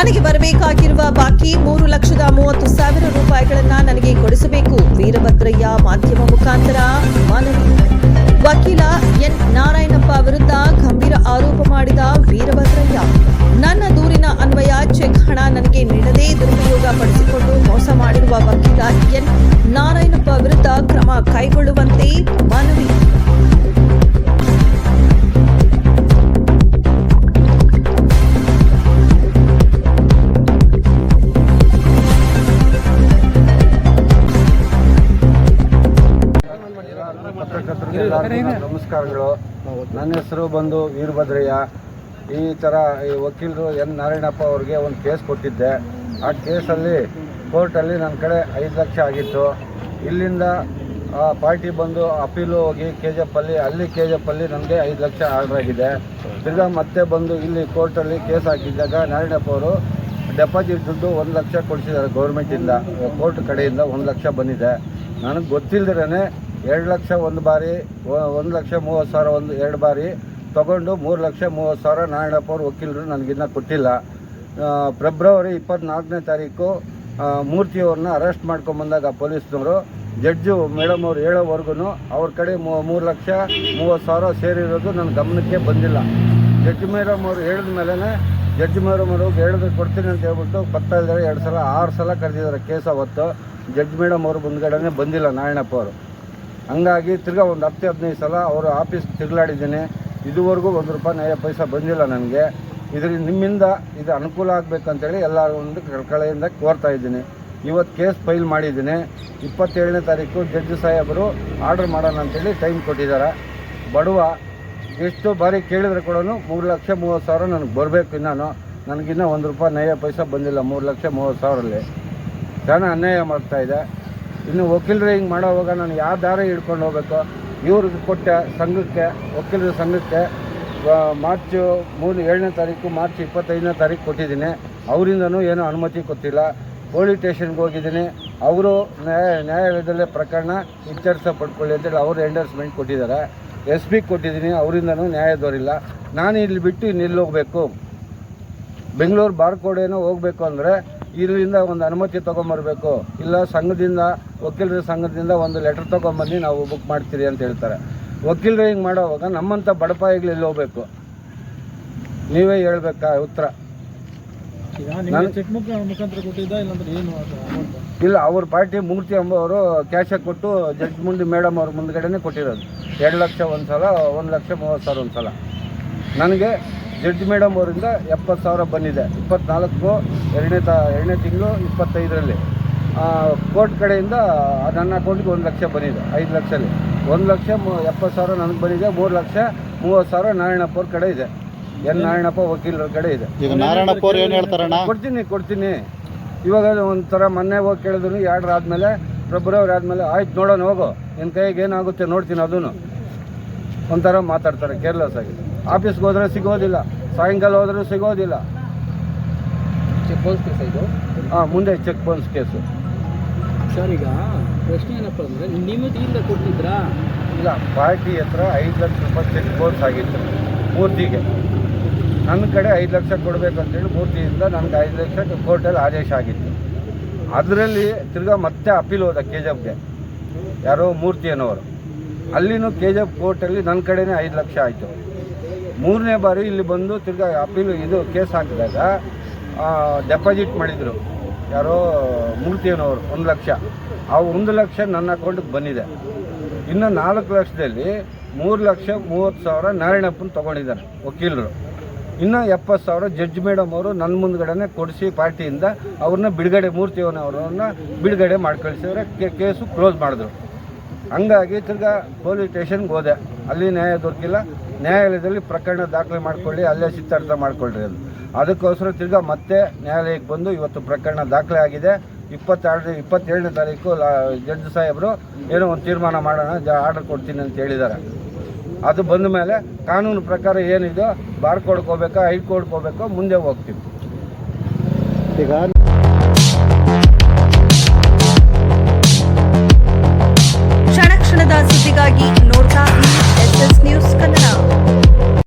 ನನಗೆ ಬರಬೇಕಾಗಿರುವ ಬಾಕಿ ಮೂರು ಲಕ್ಷದ ಮೂವತ್ತು ಸಾವಿರ ರೂಪಾಯಿಗಳನ್ನ ನನಗೆ ಕೊಡಿಸಬೇಕು. ವೀರಭದ್ರಯ್ಯ ಮಾಧ್ಯಮ ಮುಖಾಂತರ ಮನವಿ. ವಕೀಲ ಎನ್. ನಾರಾಯಣಪ್ಪ ವಿರುದ್ಧ ಗಂಭೀರ ಆರೋಪ ಮಾಡಿದ ವೀರಭದ್ರಯ್ಯ. ನನ್ನ ದೂರಿನ ಅನ್ವಯ ಚೆಕ್ ಹಣ ನನಗೆ ನೀಡದೆ ದುರುಪಯೋಗ ಪಡಿಸಿಕೊಂಡು ಮೋಸ ಮಾಡಿರುವ ವಕೀಲ ಎನ್. ನಾರಾಯಣಪ್ಪ ವಿರುದ್ಧ ಕ್ರಮ ಕೈಗೊಳ್ಳುವಂತೆ ಮನವಿ. ನಮಸ್ಕಾರಗಳು. ನನ್ನ ಹೆಸರು ಬಂದು ವೀರಭದ್ರಯ್ಯ. ಈ ಥರ ಈ ವಕೀಲರು ಎನ್ ನಾರಾಯಣಪ್ಪ ಅವ್ರಿಗೆ ಒಂದು ಕೇಸ್ ಕೊಟ್ಟಿದ್ದೆ. ಆ ಕೇಸಲ್ಲಿ ಕೋರ್ಟಲ್ಲಿ ನನ್ನ ಕಡೆ ಐದು ಲಕ್ಷ ಆಗಿತ್ತು. ಇಲ್ಲಿಂದ ಆ ಪಾರ್ಟಿ ಬಂದು ಅಪೀಲು ಹೋಗಿ ಕೆ ಜಿ ಎಫಲ್ಲಿ ಅಲ್ಲಿ ಕೆ ಜಿ ಎಫಲ್ಲಿ ನನಗೆ ಐದು ಲಕ್ಷ ಆರ್ಡರ್ ಆಗಿದೆ. ತಿರ್ಗಾ ಮತ್ತೆ ಬಂದು ಇಲ್ಲಿ ಕೋರ್ಟಲ್ಲಿ ಕೇಸ್ ಹಾಕಿದ್ದಾಗ ನಾರಾಯಣಪ್ಪ ಅವರು ಡೆಪಾಸಿಟ್ ದುಡ್ಡು ಒಂದು ಲಕ್ಷ ಕೊಡಿಸಿದ್ದಾರೆ ಗೌರ್ಮೆಂಟಿಂದ. ಕೋರ್ಟ್ ಕಡೆಯಿಂದ ಒಂದು ಲಕ್ಷ ಬಂದಿದೆ. ನನಗೆ ಗೊತ್ತಿಲ್ಲದಿರೇ ಎರಡು ಲಕ್ಷ ಒಂದು ಬಾರಿ ಒಂದು ಲಕ್ಷ ಮೂವತ್ತು ಸಾವಿರ ಒಂದು, ಎರಡು ಬಾರಿ ತಗೊಂಡು ಮೂರು ಲಕ್ಷ ಮೂವತ್ತು ಸಾವಿರ ನಾರಾಯಣಪ್ಪ ಅವ್ರ ವಕೀಲರು ನನಗಿನ್ನ ಕೊಟ್ಟಿಲ್ಲ. ಫೆಬ್ರವರಿ ಇಪ್ಪತ್ನಾಲ್ಕನೇ ತಾರೀಕು ಮೂರ್ತಿಯವ್ರನ್ನ ಅರೆಸ್ಟ್ ಮಾಡ್ಕೊಂಬಂದಾಗ ಪೊಲೀಸ್ನವರು, ಜಡ್ಜು ಮೇಡಮ್ ಅವ್ರು ಹೇಳೋವರೆಗೂ ಅವ್ರ ಕಡೆ ಮೂರು ಲಕ್ಷ ಮೂವತ್ತು ಸಾವಿರ ಸೇರಿರೋದು ನನ್ನ ಗಮನಕ್ಕೆ ಬಂದಿಲ್ಲ. ಜಡ್ಜ್ ಮೇಡಮ್ ಅವರು ಹೇಳಿದ ಮೇಲೇ ಜಡ್ಜ್ ಮೇಡಮ್ ಅವ್ರಿಗೆ ಹೇಳಿದ್ರೆ ಕೊಡ್ತೀನಿ ಅಂತ ಹೇಳ್ಬಿಟ್ಟು ಬರ್ತಾ ಇದ್ದಾರೆ ಎರಡು ಸಲ, ಆರು ಸಲ ಕರೆದಿದ್ದಾರೆ ಕೇಸ್ ಅವತ್ತು ಜಡ್ಜ್ ಮೇಡಮ್ ಅವರು ಮುಂದ್ಗಡೆನೇ ಬಂದಿಲ್ಲ ನಾರಾಯಣಪ್ಪ ಅವರು ಹಂಗಾಗಿ ತಿರ್ಗಾ ಒಂದು ಹತ್ತು, ಹದಿನೈದು ಸಲ ಅವರು ಆಫೀಸ್ ತಿರುಗಾಡಿದ್ದೀನಿ ಇದುವರೆಗೂ ಒಂದು ರೂಪಾಯಿ ನಯ ಪೈಸಾ ಬಂದಿಲ್ಲ ನನಗೆ. ಇದರಿಂದ ನಿಮ್ಮಿಂದ ಇದು ಅನುಕೂಲ ಆಗಬೇಕಂತೇಳಿ ಎಲ್ಲ ಒಂದು ಕಳಕಳೆಯಿಂದ ಕೋರ್ತಾ ಇದ್ದೀನಿ. ಇವತ್ತು ಕೇಸ್ ಫೈಲ್ ಮಾಡಿದ್ದೀನಿ. ಇಪ್ಪತ್ತೇಳನೇ ತಾರೀಕು ಜಡ್ಜ್ ಸಾಹೇಬರು ಆರ್ಡರ್ ಮಾಡೋಣ ಅಂತೇಳಿ ಟೈಮ್ ಕೊಟ್ಟಿದ್ದಾರೆ. ಬಡವ, ಎಷ್ಟು ಬಾರಿ ಕೇಳಿದ್ರೆ ಕೂಡ ಮೂರು ಲಕ್ಷ ಮೂವತ್ತು ಸಾವಿರ ನನಗೆ ಬರಬೇಕು ಇನ್ನೂ ನನಗಿನ್ನೂ ಒಂದು ರೂಪಾಯಿ ನಯ ಪೈಸಾ ಬಂದಿಲ್ಲ ಮೂರು ಲಕ್ಷ ಮೂವತ್ತು ಸಾವಿರಲ್ಲಿ. ಜನ ಅನ್ಯಾಯ ಮಾಡ್ತಾಯಿದೆ ಇನ್ನು ವಕೀಲರು ಹಿಂಗೆ ಮಾಡೋವಾಗ ನಾನು ಯಾವ ದಾರ ಹಿಡ್ಕೊಂಡು ಹೋಗ್ಬೇಕು? ಇವ್ರಿಗೆ ಕೊಟ್ಟೆ ಸಂಘಕ್ಕೆ, ವಕೀಲರ ಸಂಘಕ್ಕೆ ಮಾರ್ಚ್ ಮೂರು ಏಳನೇ ತಾರೀಕು, ಮಾರ್ಚ್ ಇಪ್ಪತ್ತೈದನೇ ತಾರೀಕು ಕೊಟ್ಟಿದ್ದೀನಿ. ಅವರಿಂದನೂ ಏನೂ ಅನುಮತಿ ಕೊಟ್ಟಿಲ್ಲ. ಪೊಲೀಸ್ ಸ್ಟೇಷನ್ಗೆ ಹೋಗಿದ್ದೀನಿ. ಅವರು ನ್ಯಾಯ, ನ್ಯಾಯಾಲಯದಲ್ಲೇ ಪ್ರಕರಣ ಇತ್ಯರ್ಥ ಪಡ್ಕೊಳ್ಳಿ ಅಂತೇಳಿ ಅವರು ಎಂಡರ್ಸ್ಮೆಂಟ್ ಕೊಟ್ಟಿದ್ದಾರೆ. ಎಸ್ ಪಿ ಕೊಟ್ಟಿದ್ದೀನಿ. ಅವರಿಂದನೂ ನ್ಯಾಯ ದೊರಿಲ್ಲ. ನಾನು ಇಲ್ಲಿ ಬಿಟ್ಟು ಇನ್ನೆಲ್ಲಿ ಹೋಗಬೇಕು? ಬೆಂಗಳೂರು ಬಾರ್ಕೋಡೇನೋ ಹೋಗಬೇಕು ಅಂದರೆ ಇಲ್ಲಿಂದ ಒಂದು ಅನುಮತಿ ತೊಗೊಂಬರ್ಬೇಕು. ಇಲ್ಲ ಸಂಘದಿಂದ ವಕೀಲರ ಸಂಘದಿಂದ ಒಂದು ಲೆಟರ್ ತೊಗೊಂಬನ್ನಿ ನಾವು ಬುಕ್ ಮಾಡ್ತೀರಿ ಅಂತ ಹೇಳ್ತಾರೆ. ವಕೀಲರು ಹಿಂಗೆ ಮಾಡೋವಾಗ ನಮ್ಮಂಥ ಬಡಪಾಯಿಗಳು ಎಲ್ಲಿ ಹೋಗ್ಬೇಕು? ನೀವೇ ಹೇಳ್ಬೇಕಾ ಉತ್ತರ? ಇಲ್ಲ ಅವ್ರ ಪಾರ್ಟಿ ಮೂರ್ತಿ ಎಂಬವರು ಕ್ಯಾಶ ಕೊಟ್ಟು ಜಡ್ಜ್ ಮುಂದೆ ಮೇಡಮ್ ಅವ್ರ ಮುಂದ್ಗಡೆನೆ ಕೊಟ್ಟಿರೋದು. ಎರಡು ಲಕ್ಷ ಒಂದು ಸಲ ಒಂದು ಲಕ್ಷ ಮೂವತ್ತು ಸಾವಿರ ಒಂದು ಸಲ ನನಗೆ ಜಡ್ಜ್ ಮೇಡಮ್ ಅವರಿಂದ ಎಪ್ಪತ್ತು ಸಾವಿರ ಬಂದಿದೆ. ಇಪ್ಪತ್ನಾಲ್ಕು ಎರಡನೇ ತ ಎರಡನೇ ತಿಂಗಳು ಇಪ್ಪತ್ತೈದರಲ್ಲಿ. ಕೋರ್ಟ್ ಕಡೆಯಿಂದ ನನ್ನ ಅಕೌಂಟ್ಗೆ ಒಂದು ಲಕ್ಷ ಬಂದಿದೆ ಐದು ಲಕ್ಷದಲ್ಲಿ ಒಂದು ಲಕ್ಷ ಮೂ ಎಪ್ಪತ್ತು ಸಾವಿರ ನನಗೆ ಬಂದಿದೆ ಮೂರು ಲಕ್ಷ ಮೂವತ್ತು ಸಾವಿರ ನಾರಾಯಣಪ್ಪ ಅವ್ರ ಕಡೆ ಇದೆ. ಎನ್ ನಾರಾಯಣಪ್ಪ ವಕೀಲರ ಕಡೆ ಇದೆ. ಈಗ ನಾರಾಯಣಪ್ಪ ಅವ್ರು ಏನು ಹೇಳ್ತಾರಣ್ಣ? ಕೊಡ್ತೀನಿ ಕೊಡ್ತೀನಿ ಇವಾಗ ಒಂಥರ ಮೊನ್ನೆ ಹೋಗಿ ಕೇಳಿದ್ರು ಎರಡರ ಆದಮೇಲೆ ಫೆಬ್ರವರಿ ಆದಮೇಲೆ ಆಯ್ತು ನೋಡೋಣ ಹೋಗು. ನಿನ್ನ ಕೈಗೆ ಏನಾಗುತ್ತೆ ನೋಡ್ತೀನಿ ಅದೂ ಒಂಥರ ಮಾತಾಡ್ತಾರೆ ಕೇರ್ಲೆಸ್ ಆಗಿ. ಆಫೀಸ್ಗೆ ಹೋದ್ರೆ ಸಿಗೋದಿಲ್ಲ. ಸಾಯಂಕಾಲ ಹೋದರೂ ಸಿಗೋದಿಲ್ಲ. ಚೆಕ್ ಬೌನ್ಸ್ ಕೇಸ ಇದು? ಹಾಂ ಮುಂದೆ ಚೆಕ್ ಬೌನ್ಸ್ ಕೇಸು ಸರ್ ಈಗ ಪ್ರಶ್ನೆ ಏನಪ್ಪ ಅಂದರೆ ನಿಮ್ಮದಿಯಿಂದ ಕೊಟ್ಟಿದ್ರಾ? ಇಲ್ಲ ಪಾರ್ಟಿ ಹತ್ರ ಐದು ಲಕ್ಷ ರೂಪಾಯಿ ಚೆಕ್ ಬೌನ್ಸ್ ಆಗಿತ್ತು. ಮೂರ್ತಿಗೆ ನನ್ನ ಕಡೆ ಐದು ಲಕ್ಷ ಕೊಡಬೇಕಂತೇಳಿ ಮೂರ್ತಿಯಿಂದ ನನಗೆ ಐದು ಲಕ್ಷ ಕೋರ್ಟಲ್ಲಿ ಆದೇಶ ಆಗಿತ್ತು. ಅದರಲ್ಲಿ ತಿರ್ಗಾ ಮತ್ತೆ ಅಪೀಲ್ ಹೋದ ಕೆ ಜಿ ಎಫ್ಗೆ ಯಾರೋ ಮೂರ್ತಿ ಅನ್ನೋರು ಅಲ್ಲಿನೂ ಕೆ ಜಿ ಎಫ್ ಕೋರ್ಟಲ್ಲಿ ನನ್ನ ಕಡೆನೇ ಐದು ಲಕ್ಷ ಆಯಿತು. ಮೂರನೇ ಬಾರಿ ಇಲ್ಲಿ ಬಂದು ತಿರ್ಗಾ ಅಪೀಲು ಇದು ಕೇಸ್ ಹಾಕಿದಾಗ ಡೆಪಾಸಿಟ್ ಮಾಡಿದರು. ಯಾರೋ ಮೂರ್ತಿ ಅನ್ನೋರು ಒಂದು ಲಕ್ಷ. ಆ ಒಂದು ಲಕ್ಷ ನನ್ನ ಅಕೌಂಟಿಗೆ ಬಂದಿದೆ. ಇನ್ನು ನಾಲ್ಕು ಲಕ್ಷದಲ್ಲಿ ಮೂರು ಲಕ್ಷ ಮೂವತ್ತು ಸಾವಿರ ನಾರಾಯಣಪ್ಪನ ತೊಗೊಂಡಿದ್ದಾರೆ, ವಕೀಲರು. ಇನ್ನು ಎಪ್ಪತ್ತು ಸಾವಿರ ಜಡ್ಜ್ ಮೇಡಮ್ ಅವರು ನನ್ನ ಮುಂದ್ಗಡೆ ಕೊಡಿಸಿ ಪಾರ್ಟಿಯಿಂದ ಅವ್ರನ್ನ ಬಿಡುಗಡೆ, ಮೂರ್ತಿಯವನವ್ರನ್ನ ಬಿಡುಗಡೆ ಮಾಡಿ ಕಳಿಸಿದ್ರೆ ಕೇಸು ಕ್ಲೋಸ್ ಮಾಡಿದ್ರು. ಹಂಗಾಗಿ ತಿರ್ಗಾ ಪೊಲೀಸ್ ಸ್ಟೇಷನ್ಗೆ ಹೋದೆ. ಅಲ್ಲಿ ನ್ಯಾಯ ದೊರಕಿಲ್ಲ. ನ್ಯಾಯಾಲಯದಲ್ಲಿ ಪ್ರಕರಣ ದಾಖಲೆ ಮಾಡಿಕೊಳ್ಳಿ, ಅಲ್ಲೇ ಸಿದ್ಧಾರ್ಥ ಮಾಡಿಕೊಳ್ಳ್ರಿ ಅದು ಅದಕ್ಕೋಸ್ಕರ ತಿರ್ಗಾ ಮತ್ತೆ ನ್ಯಾಯಾಲಯಕ್ಕೆ ಬಂದು ಇವತ್ತು ಪ್ರಕರಣ ದಾಖಲೆ ಆಗಿದೆ. ಇಪ್ಪತ್ತೆರಡನೇ ಇಪ್ಪತ್ತೇಳನೇ ತಾರೀಕು ಜಡ್ಜ್ ಸಾಹೇಬರು ಏನೋ ಒಂದು ತೀರ್ಮಾನ ಮಾಡೋಣ, ಜ, ಆರ್ಡರ್ ಕೊಡ್ತೀನಿ ಅಂತ ಹೇಳಿದ್ದಾರೆ. ಅದು ಬಂದ ಮೇಲೆ ಕಾನೂನು ಪ್ರಕಾರ ಏನಿದೋ ಬಾರ್ ಕೊಡ್ಕೋಬೇಕಾ ಹೈಕೋರ್ಟ್ಗೆ ಹೋಗ್ಬೇಕೋ, ಮುಂದೆ ಹೋಗ್ತೀವಿ. ಈಗ